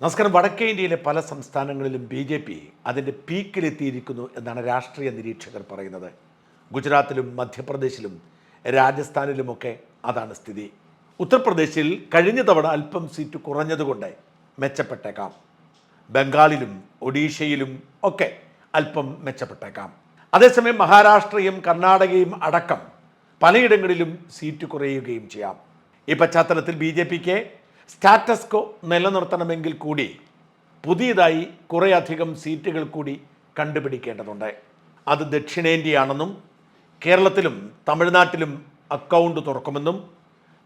നമസ്കാരം. വടക്കേ ഇന്ത്യയിലെ പല സംസ്ഥാനങ്ങളിലും ബി ജെ പി അതിന്റെ പീക്കിലെത്തിയിരിക്കുന്നു എന്നാണ് രാഷ്ട്രീയ നിരീക്ഷകർ പറയുന്നത്. ഗുജറാത്തിലും മധ്യപ്രദേശിലും രാജസ്ഥാനിലുമൊക്കെ അതാണ് സ്ഥിതി. ഉത്തർപ്രദേശിൽ കഴിഞ്ഞ തവണ അല്പം സീറ്റ് കുറഞ്ഞതുകൊണ്ട് മെച്ചപ്പെട്ടേക്കാം. ബംഗാളിലും ഒഡീഷയിലും ഒക്കെ അല്പം മെച്ചപ്പെട്ടേക്കാം. അതേസമയം മഹാരാഷ്ട്രയും കർണാടകയും അടക്കം പലയിടങ്ങളിലും സീറ്റ് കുറയുകയും ചെയ്യാം. ഈ പശ്ചാത്തലത്തിൽ ബി ജെ പിക്ക് സ്റ്റാറ്റസ് കോ നിലനിർത്തണമെങ്കിൽ കൂടി പുതിയതായി കുറേയധികം സീറ്റുകൾ കൂടി കണ്ടുപിടിക്കേണ്ടതുണ്ട്. അത് ദക്ഷിണേന്ത്യയാണെന്നും കേരളത്തിലും തമിഴ്നാട്ടിലും അക്കൗണ്ട് തുറക്കുമെന്നും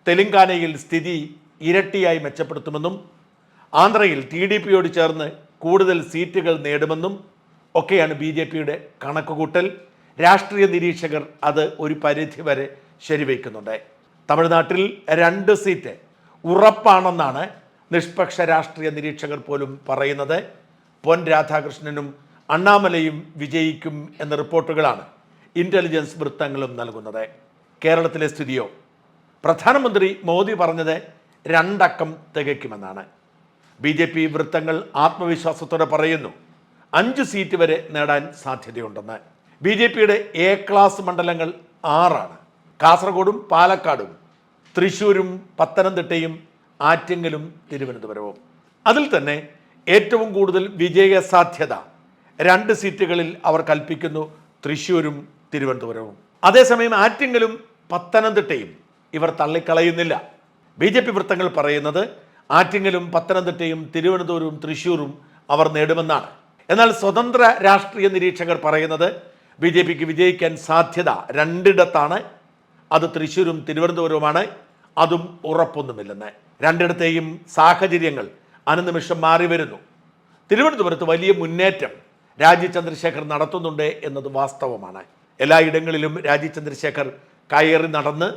തെലങ്കാനയിൽ സ്ഥിതി ഇരട്ടിയായി മെച്ചപ്പെടുത്തുമെന്നും ആന്ധ്രയിൽ ടി ഡി പിയോട് ചേർന്ന് കൂടുതൽ സീറ്റുകൾ നേടുമെന്നും ഒക്കെയാണ് ബി ജെ പിയുടെ കണക്കുകൂട്ടൽ. രാഷ്ട്രീയ നിരീക്ഷകർ അത് ഒരു പരിധി വരെ ശരിവയ്ക്കുന്നുണ്ട്. തമിഴ്നാട്ടിൽ രണ്ട് സീറ്റ് ഉറപ്പാണെന്നാണ് നിഷ്പക്ഷ രാഷ്ട്രീയ നിരീക്ഷകർ പോലും പറയുന്നത്. പൊൻ രാധാകൃഷ്ണനും അണ്ണാമലയും വിജയിക്കും എന്ന റിപ്പോർട്ടുകളാണ് ഇന്റലിജൻസ് വൃത്തങ്ങളും നൽകുന്നത്. കേരളത്തിലെ സ്ഥിതിയോ? പ്രധാനമന്ത്രി മോദി പറഞ്ഞത് രണ്ടക്കം തികയ്ക്കുമെന്നാണ്. ബി ജെ പി വൃത്തങ്ങൾ ആത്മവിശ്വാസത്തോടെ പറയുന്നു. അഞ്ച് സീറ്റ് വരെ നേടാൻ സാധ്യതയുണ്ടെന്ന്. ബി ജെ പിയുടെ എ ക്ലാസ് മണ്ഡലങ്ങൾ ആറാണ്. കാസർഗോഡും പാലക്കാടും തൃശ്ശൂരും പത്തനംതിട്ടയും ആറ്റിങ്ങലും തിരുവനന്തപുരവും. അതിൽ തന്നെ ഏറ്റവും കൂടുതൽ വിജയ സാധ്യത രണ്ട് സീറ്റുകളിൽ അവർ കൽപ്പിക്കുന്നു തൃശ്ശൂരും തിരുവനന്തപുരവും. അതേസമയം ആറ്റിങ്ങലും പത്തനംതിട്ടയും ഇവർ തള്ളിക്കളയുന്നില്ല. ബി ജെ പി വൃത്തങ്ങൾ പറയുന്നത് ആറ്റിങ്ങലും പത്തനംതിട്ടയും തിരുവനന്തപുരവും തൃശ്ശൂരും അവർ നേടുമെന്നാണ്. എന്നാൽ സ്വതന്ത്ര രാഷ്ട്രീയ നിരീക്ഷകർ പറയുന്നത് ബി ജെ പിക്ക് വിജയിക്കാൻ സാധ്യത രണ്ടിടത്താണ് അത് തൃശ്ശൂരും തിരുവനന്തപുരവുമാണ്. അതും ഉറപ്പൊന്നുമില്ലെന്ന്. രണ്ടിടത്തെയും സാഹചര്യങ്ങൾ അനുനിമിഷം മാറി വരുന്നു. തിരുവനന്തപുരത്ത് വലിയ മുന്നേറ്റം രാജി ചന്ദ്രശേഖർ നടത്തുന്നുണ്ട് എന്നത് വാസ്തവമാണ്. എല്ലായിടങ്ങളിലും രാജി ചന്ദ്രശേഖർ കയറി നടന്ന്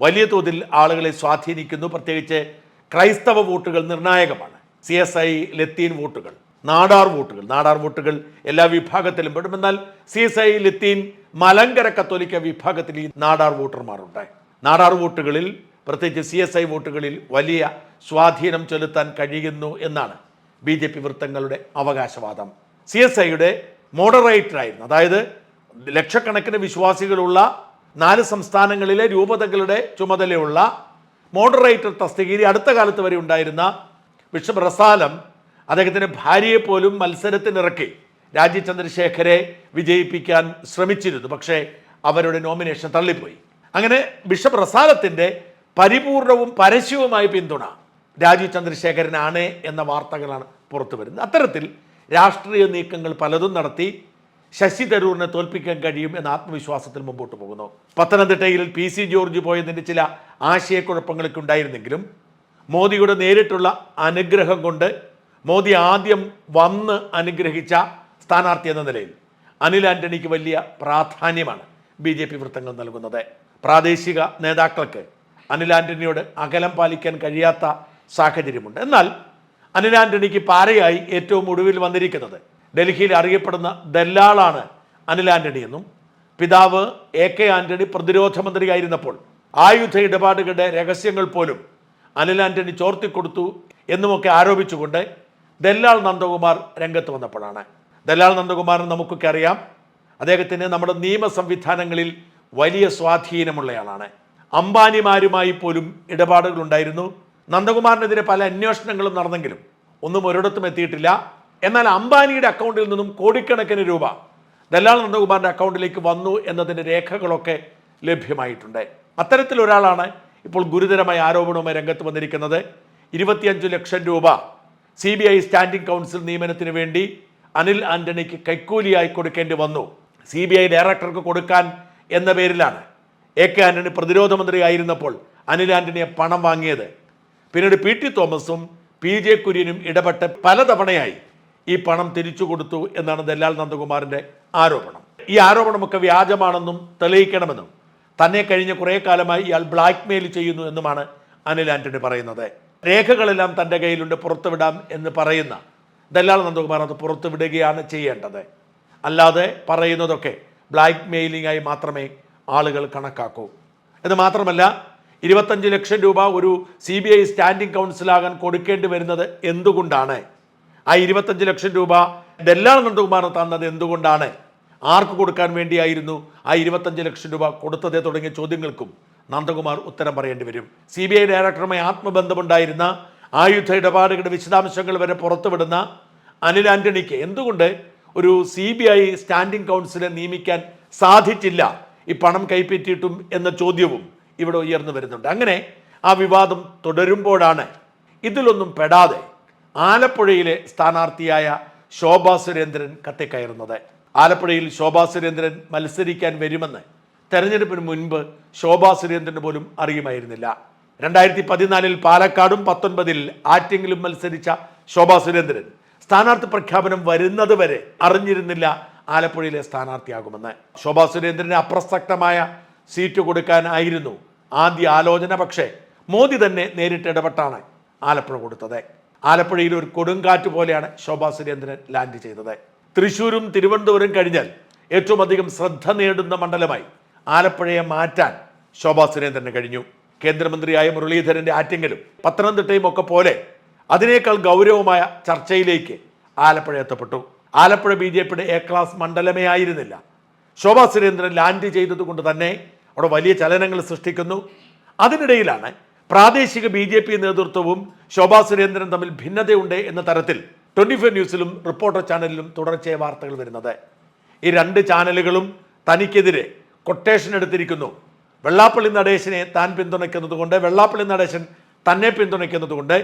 വലിയ തോതിൽ ആളുകളെ സ്വാധീനിക്കുന്നു. പ്രത്യേകിച്ച് ക്രൈസ്തവ വോട്ടുകൾ നിർണായകമാണ്. സി എസ് ഐ ലത്തീൻ വോട്ടുകൾ. നാടാർ വോട്ടുകൾ. നാടാർ വോട്ടുകൾ എല്ലാ വിഭാഗത്തിലും പെടും. എന്നാൽ സി എസ് ഐ ലത്തീൻ മലങ്കര കത്തോലിക്ക വിഭാഗത്തിൽ ഈ നാടാർ വോട്ടർമാരുണ്ട്. നാടാർ വോട്ടുകളിൽ പ്രത്യേകിച്ച് സി എസ് ഐ വോട്ടുകളിൽ വലിയ സ്വാധീനം ചെലുത്താൻ കഴിയുന്നു എന്നാണ് ബി ജെ പി വൃത്തങ്ങളുടെ അവകാശവാദം. സി എസ് ഐയുടെ മോഡറേറ്ററായിരുന്നു. അതായത് ലക്ഷക്കണക്കിന് വിശ്വാസികളുള്ള നാല് സംസ്ഥാനങ്ങളിലെ രൂപതകളുടെ ചുമതലയുള്ള മോഡറേറ്റർ തസ്തികയിൽ അടുത്ത കാലത്ത് വരെ ഉണ്ടായിരുന്ന ബിഷപ്പ് റസാലം അദ്ദേഹത്തിന്റെ ഭാര്യയെ പോലും മത്സരത്തിനിറക്കി രാജീവ് ചന്ദ്രശേഖരെ വിജയിപ്പിക്കാൻ ശ്രമിച്ചിരുന്നു. പക്ഷേ അവരുടെ നോമിനേഷൻ തള്ളിപ്പോയി. അങ്ങനെ ബിഷപ്പ് റസാലത്തിന്റെ പരിപൂർണവും പരസ്യവുമായ പിന്തുണ രാജീവ് ചന്ദ്രശേഖരനാണ് എന്ന വാർത്തകളാണ് പുറത്തു വരുന്നത്. അത്തരത്തിൽ രാഷ്ട്രീയ നീക്കങ്ങൾ പലതും നടത്തി ശശി തരൂരിനെ തോൽപ്പിക്കാൻ കഴിയും എന്ന ആത്മവിശ്വാസത്തിൽ മുമ്പോട്ട് പോകുന്നു. പത്തനംതിട്ടയിൽ പി സി ജോർജ് പോയതിന്റെ ചില ആശയക്കുഴപ്പങ്ങളൊക്കെ ഉണ്ടായിരുന്നെങ്കിലും മോദിയുടെ നേരിട്ടുള്ള അനുഗ്രഹം കൊണ്ട് മോദി ആദ്യം വന്ന് അനുഗ്രഹിച്ച സ്ഥാനാർത്ഥി എന്ന നിലയിൽ അനിൽ ആന്റണിക്ക് വലിയ പ്രാധാന്യമാണ് ബി ജെ പി വൃത്തങ്ങൾ നൽകുന്നത്. പ്രാദേശിക നേതാക്കൾക്ക് അനിൽ ആന്റണിയോട് അകലം പാലിക്കാൻ കഴിയാത്ത സാഹചര്യമുണ്ട്. എന്നാൽ അനിൽ ആന്റണിക്ക് പാരയായി ഏറ്റവും ഒടുവിൽ വന്നിരിക്കുന്നത് ഡൽഹിയിൽ അറിയപ്പെടുന്ന ദല്ലാളാണ് അനിൽ ആന്റണി എന്നും പിതാവ് എ കെ ആന്റണി പ്രതിരോധ മന്ത്രിയായിരുന്നപ്പോൾ ആയുധ ഇടപാടുകളുടെ രഹസ്യങ്ങൾ പോലും അനിൽ ആന്റണി ചോർത്തിക്കൊടുത്തു എന്നുമൊക്കെ ആരോപിച്ചുകൊണ്ട് ദല്ലാൾ നന്ദകുമാർ രംഗത്ത് വന്നപ്പോഴാണ്. ദല്ലാൾ നന്ദകുമാറിന് നമുക്കൊക്കെ അറിയാം അദ്ദേഹത്തിന് നമ്മുടെ നിയമ സംവിധാനങ്ങളിൽ വലിയ സ്വാധീനമുള്ളയാളാണ്. അംബാനിമാരുമായി പോലും ഇടപാടുകൾ ഉണ്ടായിരുന്നു നന്ദകുമാറിനെതിരെ പല അന്വേഷണങ്ങളും നടന്നെങ്കിലും ഒന്നും ഒരിടത്തും എത്തിയിട്ടില്ല. എന്നാൽ അംബാനിയുടെ അക്കൗണ്ടിൽ നിന്നും കോടിക്കണക്കിന് രൂപ ദല്ലാൾ നന്ദകുമാറിന്റെ അക്കൗണ്ടിലേക്ക് വന്നു എന്നതിന്റെ രേഖകളൊക്കെ ലഭ്യമായിട്ടുണ്ട്. അത്തരത്തിലൊരാളാണ് ഇപ്പോൾ ഗുരുതരമായ ആരോപണവുമായി രംഗത്ത് വന്നിരിക്കുന്നത്. ഇരുപത്തിയഞ്ച് ലക്ഷം രൂപ C B I standing council നിയമനത്തിന് വേണ്ടി അനിൽ ആന്റണിക്ക് കൈക്കൂലിയായി കൊടുക്കേണ്ടി വന്നു. സി ബി ഐ ഡയറക്ടർക്ക് കൊടുക്കാൻ എന്ന പേരിലാണ് എ കെ ആന്റണി പ്രതിരോധ മന്ത്രിയായിരുന്നപ്പോൾ അനിൽ ആന്റണിയെ പണം വാങ്ങിയത്. പിന്നീട് പി ടി തോമസും പി ജെ കുര്യനും ഇടപെട്ട് പലതവണയായി ഈ പണം തിരിച്ചു കൊടുത്തു എന്നാണ് ദല്ലാൽ നന്ദകുമാറിന്റെ ആരോപണം. ഈ ആരോപണമൊക്കെ വ്യാജമാണെന്നും തെളിയിക്കണമെന്നും തന്നെ കഴിഞ്ഞ കുറേ കാലമായി ഇയാൾ ബ്ലാക്ക്മെയിൽ ചെയ്യുന്നു എന്നുമാണ് അനിൽ ആന്റണി പറയുന്നത്. രേഖകളെല്ലാം തന്റെ കയ്യിലുണ്ട് പുറത്തുവിടാം എന്ന് പറയുന്ന. ദല്ലാൽ നന്ദകുമാർ അത് പുറത്തുവിടുകയാണ് ചെയ്യേണ്ടത്. അല്ലാതെ പറയുന്നതൊക്കെ ബ്ലാക്ക് മെയിലിംഗ് ആയി മാത്രമേ ആളുകൾ കണക്കാക്കൂ. എന്ന് മാത്രമല്ല ഇരുപത്തഞ്ച് ലക്ഷം രൂപ ഒരു സി ബി ഐ സ്റ്റാൻഡിംഗ് കൗൺസിലാകാൻ കൊടുക്കേണ്ടി വരുന്നത് എന്തുകൊണ്ടാണ്? ആ ഇരുപത്തഞ്ച് ലക്ഷം രൂപ ദല്ലാൾ നന്ദകുമാർ തന്നത് എന്തുകൊണ്ടാണ്? ആർക്ക് കൊടുക്കാൻ വേണ്ടിയായിരുന്നു ആ ഇരുപത്തഞ്ച് ലക്ഷം രൂപ കൊടുത്തതേ? തുടങ്ങിയ ചോദ്യങ്ങൾക്കും നന്ദകുമാർ ഉത്തരം പറയേണ്ടി വരും. സി ബി ഐ ഡയറക്ടറുമായി ആത്മബന്ധമുണ്ടായിരുന്ന ആയുധ ഇടപാടുകളുടെ വിശദാംശങ്ങൾ വരെ പുറത്തുവിടുന്ന അനിൽ ആന്റണിക്ക് എന്തുകൊണ്ട് ഒരു സി ബി ഐ സ്റ്റാൻഡിംഗ് കൗൺസിലെ നിയമിക്കാൻ സാധിച്ചില്ല? ഈ പണം കൈപ്പറ്റിയിട്ടും എന്ന ചോദ്യവും ഇവിടെ ഉയർന്നു വരുന്നുണ്ട്. അങ്ങനെ ആ വിവാദം തുടരുമ്പോഴാണ് ഇതിലൊന്നും പെടാതെ ആലപ്പുഴയിലെ സ്ഥാനാർത്ഥിയായ ശോഭാ സുരേന്ദ്രൻ കത്തിക്കയറുന്നത്. ആലപ്പുഴയിൽ ശോഭാ സുരേന്ദ്രൻ മത്സരിക്കാൻ വരുമെന്ന് തെരഞ്ഞെടുപ്പിന് മുൻപ് ശോഭാ സുരേന്ദ്രന് പോലും അറിയുമായിരുന്നില്ല. രണ്ടായിരത്തി പതിനാലിൽ പാലക്കാടും പത്തൊൻപതിൽ ആറ്റിങ്ങിലും മത്സരിച്ച ശോഭാ സുരേന്ദ്രൻ സ്ഥാനാർത്ഥി പ്രഖ്യാപനം വരുന്നത് വരെ അറിഞ്ഞിരുന്നില്ല ആലപ്പുഴയിലെ സ്ഥാനാർത്ഥിയാകുമെന്ന്. ശോഭാ സുരേന്ദ്രന് അപ്രസക്തമായ സീറ്റ് കൊടുക്കാനായിരുന്നു ആദ്യ ആലോചന പക്ഷേ മോദി തന്നെ നേരിട്ട് ഇടപെട്ടാണ് ആലപ്പുഴ കൊടുത്തത്. ആലപ്പുഴയിൽ ഒരു കൊടുങ്കാറ്റ് പോലെയാണ് ശോഭാ സുരേന്ദ്രൻ ലാൻഡ് ചെയ്തത്. തൃശൂരും തിരുവനന്തപുരം കഴിഞ്ഞാൽ ഏറ്റവും അധികം ശ്രദ്ധ നേടുന്ന മണ്ഡലമായി ആലപ്പുഴയെ മാറ്റാൻ ശോഭാ സുരേന്ദ്രന് കഴിഞ്ഞു. കേന്ദ്രമന്ത്രിയായ മുരളീധരന്റെ ആറ്റെങ്കിലും പത്തനംതിട്ടയും ഒക്കെ പോലെ അതിനേക്കാൾ ഗൗരവമായ ചർച്ചയിലേക്ക് ആലപ്പുഴ എത്തപ്പെട്ടു. ആലപ്പുഴ ബി ജെ പിയുടെ എ ക്ലാസ് മണ്ഡലമേ ആയിരുന്നില്ല. ശോഭാ സുരേന്ദ്രൻ ലാൻഡ് ചെയ്തതുകൊണ്ട് തന്നെ അവിടെ വലിയ ചലനങ്ങൾ സൃഷ്ടിക്കുന്നു. അതിനിടയിലാണ് പ്രാദേശിക ബി ജെ പി നേതൃത്വവും ശോഭാ സുരേന്ദ്രൻ തമ്മിൽ ഭിന്നതയുണ്ട് എന്ന തരത്തിൽ ട്വന്റി ഫോർ ന്യൂസിലും റിപ്പോർട്ടർ ചാനലിലും തുടർച്ചയായ വാർത്തകൾ വരുന്നത്. ഈ രണ്ട് ചാനലുകളും തനിക്കെതിരെ കൊട്ടേഷൻ എടുത്തിരിക്കുന്നു. വെള്ളാപ്പള്ളി നടേശനെ താൻ പിന്തുണയ്ക്കുന്നത് കൊണ്ട് വെള്ളാപ്പള്ളി നടേശൻ തന്നെ പിന്തുണയ്ക്കുന്നത് കൊണ്ട്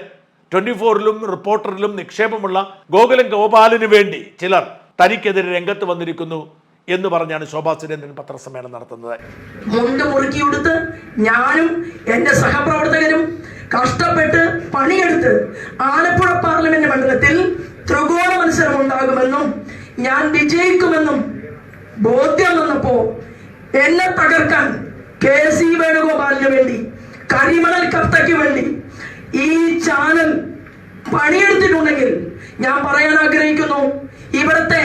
ട്വന്റി ഫോറിലും റിപ്പോർട്ടറിലും നിക്ഷേപമുള്ള ഗോകുലം ഗോപാലിന് വേണ്ടി ചിലർ തനിക്കെതിരെ രംഗത്ത് വന്നിരിക്കുന്നു എന്ന് പറഞ്ഞാണ് ശോഭാ സുരേന്ദ്രൻ പത്രസമ്മേളനം നടത്തുന്നത്. മുണ്ട് മുറുക്കിയെടുത്ത് ഞാനും എന്റെ സഹപ്രവർത്തകരും കഷ്ടപ്പെട്ട് പണിയെടുത്ത് ആലപ്പുഴ പാർലമെന്റ് മണ്ഡലത്തിൽ ത്രികോണ മത്സരം ഉണ്ടാകുമെന്നും ഞാൻ വിജയിക്കുമെന്നും ബോധ്യം വന്നപ്പോ എന്നെ തകർക്കാൻ കെ സി വേണുഗോപാലിന് വേണ്ടി കരിമണൽ കത്തയ്ക്ക് വേണ്ടി ഈ ചാനൽ പണിയെടുത്തിട്ടുണ്ടെങ്കിൽ ഞാൻ പറയാൻ ആഗ്രഹിക്കുന്നു ഇവിടുത്തെ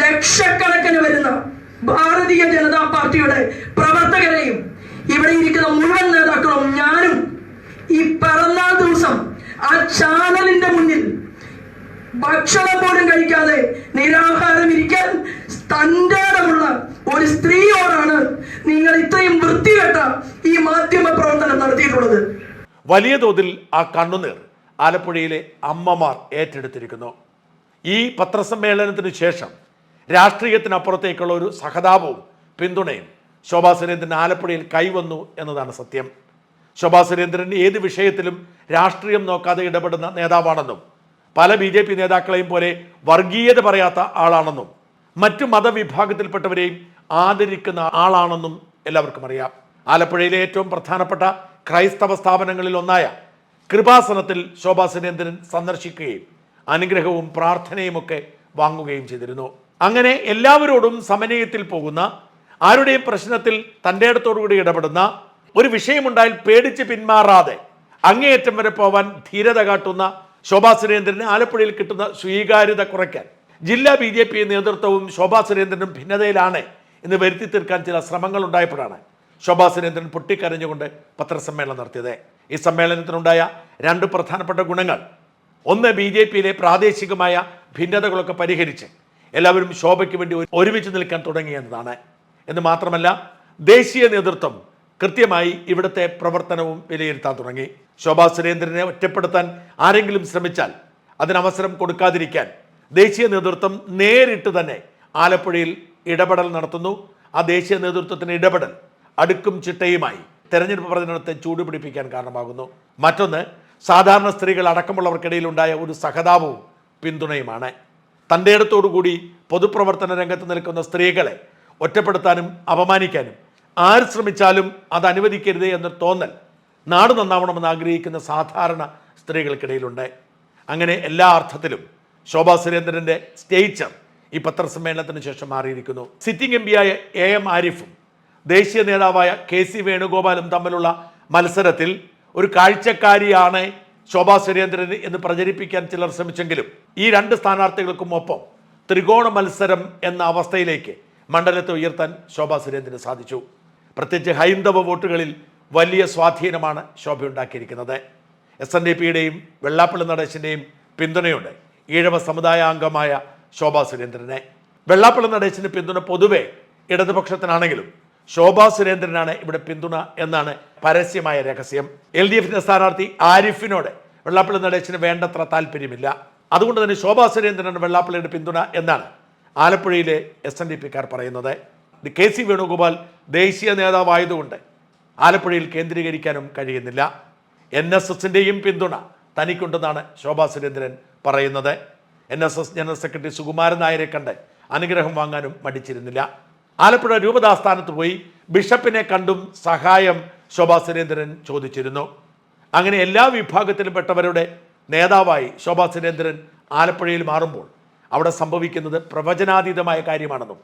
ലക്ഷക്കണക്കിന് വരുന്ന ഭാരതീയ ജനതാ പാർട്ടിയുടെ പ്രവർത്തകരെയും ഇവിടെ ഇരിക്കുന്ന മുഴുവൻ നേതാക്കളും ഞാനും ഈ പിറന്നാൾ ദിവസം ആ ചാനലിന്റെ മുന്നിൽ ഭക്ഷണം പോലും കഴിക്കാതെ നിരാഹാരം ഇരിക്കാൻ തന്റേടമുള്ള ഒരു സ്ത്രീയോടാണ് നിങ്ങൾ ഇത്രയും വൃത്തികെട്ട ഈ മാധ്യമ പ്രവർത്തനം നടത്തിയിട്ടുള്ളത്. വലിയ തോതിൽ ആ കണ്ണുനീർ ആലപ്പുഴയിലെ അമ്മമാർ ഏറ്റെടുത്തിരിക്കുന്നു. ഈ പത്രസമ്മേളനത്തിന് ശേഷം രാഷ്ട്രീയത്തിനപ്പുറത്തേക്കുള്ള ഒരു സഹതാപവും പിന്തുണയും ശോഭാ സുരേന്ദ്രൻ ആലപ്പുഴയിൽ കൈവന്നു എന്നതാണ് സത്യം. ശോഭാ സുരേന്ദ്രൻ ഏത് വിഷയത്തിലും രാഷ്ട്രീയം നോക്കാതെ ഇടപെടുന്ന നേതാവാണെന്നും പല ബി ജെ പി നേതാക്കളെയും പോലെ വർഗീയത പറയാത്ത ആളാണെന്നും മറ്റു മതവിഭാഗത്തിൽപ്പെട്ടവരെയും ആദരിക്കുന്ന ആളാണെന്നും എല്ലാവർക്കും അറിയാം. ആലപ്പുഴയിലെ ഏറ്റവും പ്രധാനപ്പെട്ട ക്രൈസ്തവ സ്ഥാപനങ്ങളിൽ ഒന്നായ കൃപാസനത്തിൽ ശോഭാ സുരേന്ദ്രൻ സന്ദർശിക്കുകയും അനുഗ്രഹവും പ്രാർത്ഥനയുമൊക്കെ വാങ്ങുകയും ചെയ്തിരുന്നു. അങ്ങനെ എല്ലാവരോടും സമന്വയത്തിൽ പോകുന്ന ആരുടെയും പ്രശ്നത്തിൽ തന്റെ അടുത്തോടുകൂടി ഇടപെടുന്ന ഒരു വിഷയമുണ്ടായാൽ പേടിച്ച് പിന്മാറാതെ അങ്ങേയറ്റം വരെ പോവാൻ ധീരത കാട്ടുന്ന ശോഭാ സുരേന്ദ്രന് ആലപ്പുഴയിൽ കിട്ടുന്ന സ്വീകാര്യത കുറയ്ക്കാൻ ജില്ലാ ബി നേതൃത്വവും ശോഭാ സുരേന്ദ്രനും ഭിന്നതയിലാണ് എന്ന് വരുത്തി തീർക്കാൻ ചില ശ്രമങ്ങൾ ഉണ്ടായപ്പോഴാണ് ശോഭാ സുരേന്ദ്രൻ പൊട്ടിക്കരഞ്ഞുകൊണ്ട് പത്രസമ്മേളനം നടത്തിയത്. ഈ സമ്മേളനത്തിനുണ്ടായ രണ്ട് പ്രധാനപ്പെട്ട ഗുണങ്ങൾ. ഒന്ന് ബി ജെ പിയിലെ പ്രാദേശികമായ ഭിന്നതകളൊക്കെ പരിഹരിച്ച് എല്ലാവരും ശോഭയ്ക്ക് വേണ്ടി ഒരുമിച്ച് നിൽക്കാൻ തുടങ്ങി എന്നതാണ്. എന്ന് മാത്രമല്ല ദേശീയ നേതൃത്വം കൃത്യമായി ഇവിടുത്തെ പ്രവർത്തനവും വിലയിരുത്താൻ തുടങ്ങി. ശോഭാ സുരേന്ദ്രനെ ഒറ്റപ്പെടുത്താൻ ആരെങ്കിലും ശ്രമിച്ചാൽ അതിനവസരം കൊടുക്കാതിരിക്കാൻ ദേശീയ നേതൃത്വം നേരിട്ട് തന്നെ ആലപ്പുഴയിൽ ഇടപെടൽ നടത്തുന്നു. ആ ദേശീയ നേതൃത്വത്തിന് ഇടപെടൽ അടുക്കും ചിട്ടയുമായി തെരഞ്ഞെടുപ്പ് പ്രചരണത്തെ ചൂടുപിടിപ്പിക്കാൻ കാരണമാകുന്നു. മറ്റൊന്ന് സാധാരണ സ്ത്രീകൾ അടക്കമുള്ളവർക്കിടയിൽ ഉണ്ടായ ഒരു സഹതാപവും പിന്തുണയുമാണ്. തന്റെ ഇടത്തോടുകൂടി പൊതുപ്രവർത്തന രംഗത്ത് നിൽക്കുന്ന സ്ത്രീകളെ ഒറ്റപ്പെടുത്താനും അപമാനിക്കാനും ആര് ശ്രമിച്ചാലും അത് അനുവദിക്കരുത് എന്നൊരു തോന്നൽ നാട് നന്നാവണമെന്ന് ആഗ്രഹിക്കുന്ന സാധാരണ സ്ത്രീകൾക്കിടയിലുണ്ട്. അങ്ങനെ എല്ലാ അർത്ഥത്തിലും ശോഭാ സുരേന്ദ്രന്റെ സ്റ്റേച്ചർ ഈ പത്രസമ്മേളനത്തിന് ശേഷം മാറിയിരിക്കുന്നു. സിറ്റിംഗ് എം പിയായ എ എം ആരിഫും ദേശീയ നേതാവായ കെ സി വേണുഗോപാലും തമ്മിലുള്ള മത്സരത്തിൽ ഒരു കാഴ്ചക്കാരിയാണ് ശോഭാ സുരേന്ദ്രൻ എന്ന് പ്രചരിപ്പിക്കാൻ ചിലർ ശ്രമിച്ചെങ്കിലും ഈ രണ്ട് സ്ഥാനാർത്ഥികൾക്കും ഒപ്പം ത്രികോണ മത്സരം എന്ന അവസ്ഥയിലേക്ക് മണ്ഡലത്തെ ഉയർത്താൻ ശോഭാ സുരേന്ദ്രന് സാധിച്ചു. പ്രത്യേകിച്ച് ഹൈന്ദവ വോട്ടുകളിൽ വലിയ സ്വാധീനമാണ് ശോഭ ഉണ്ടാക്കിയിരിക്കുന്നത്. എസ് എൻ ഡി പിയുടെയും വെള്ളാപ്പള്ളി നടേശന്റെയും പിന്തുണയുണ്ട് ഈഴവ സമുദായ അംഗമായ ശോഭാ സുരേന്ദ്രനെ. വെള്ളാപ്പള്ളി നടേശന് പിന്തുണ പൊതുവെ ഇടതുപക്ഷത്തിനാണെങ്കിലും ശോഭാ സുരേന്ദ്രനാണ് ഇവിടെ പിന്തുണ എന്നാണ് പരസ്യമായ രഹസ്യം. എൽ ഡി എഫിന്റെ സ്ഥാനാർത്ഥി ആരിഫിനോട് വെള്ളാപ്പള്ളി നടേശന് വേണ്ടത്ര താല്പര്യമില്ല. അതുകൊണ്ട് തന്നെ ശോഭാ സുരേന്ദ്രനാണ് വെള്ളാപ്പള്ളിയുടെ പിന്തുണ എന്നാണ് ആലപ്പുഴയിലെ എസ് എൻ ഡി പിക്കാർ പറയുന്നത്. കെ സി വേണുഗോപാൽ ദേശീയ നേതാവായതുകൊണ്ട് ആലപ്പുഴയിൽ കേന്ദ്രീകരിക്കാനും കഴിയുന്നില്ല. എൻ എസ് എസിന്റെയും പിന്തുണ തനിക്കുണ്ടെന്നാണ് ശോഭാ സുരേന്ദ്രൻ പറയുന്നത്. N S S general secretary Sukumaran നായരെ കണ്ട് അനുഗ്രഹം വാങ്ങാനും മടിച്ചിരുന്നില്ല. ആലപ്പുഴ രൂപതാസ്ഥാനത്ത് പോയി ബിഷപ്പിനെ കണ്ടും സഹായം ശോഭാ സുരേന്ദ്രൻ ചോദിച്ചിരുന്നു. അങ്ങനെ എല്ലാ വിഭാഗത്തിലും പെട്ടവരുടെ നേതാവായി ശോഭാ സുരേന്ദ്രൻ ആലപ്പുഴയിൽ മാറുമ്പോൾ അവിടെ സംഭവിക്കുന്നത് പ്രവചനാതീതമായ കാര്യമാണെന്നും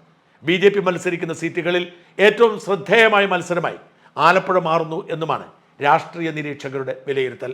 ബി ജെ പി മത്സരിക്കുന്ന സീറ്റുകളിൽ ഏറ്റവും ശ്രദ്ധേയമായ മത്സരമായി ആലപ്പുഴ മാറുന്നു എന്നുമാണ് രാഷ്ട്രീയ നിരീക്ഷകരുടെ വിലയിരുത്തൽ.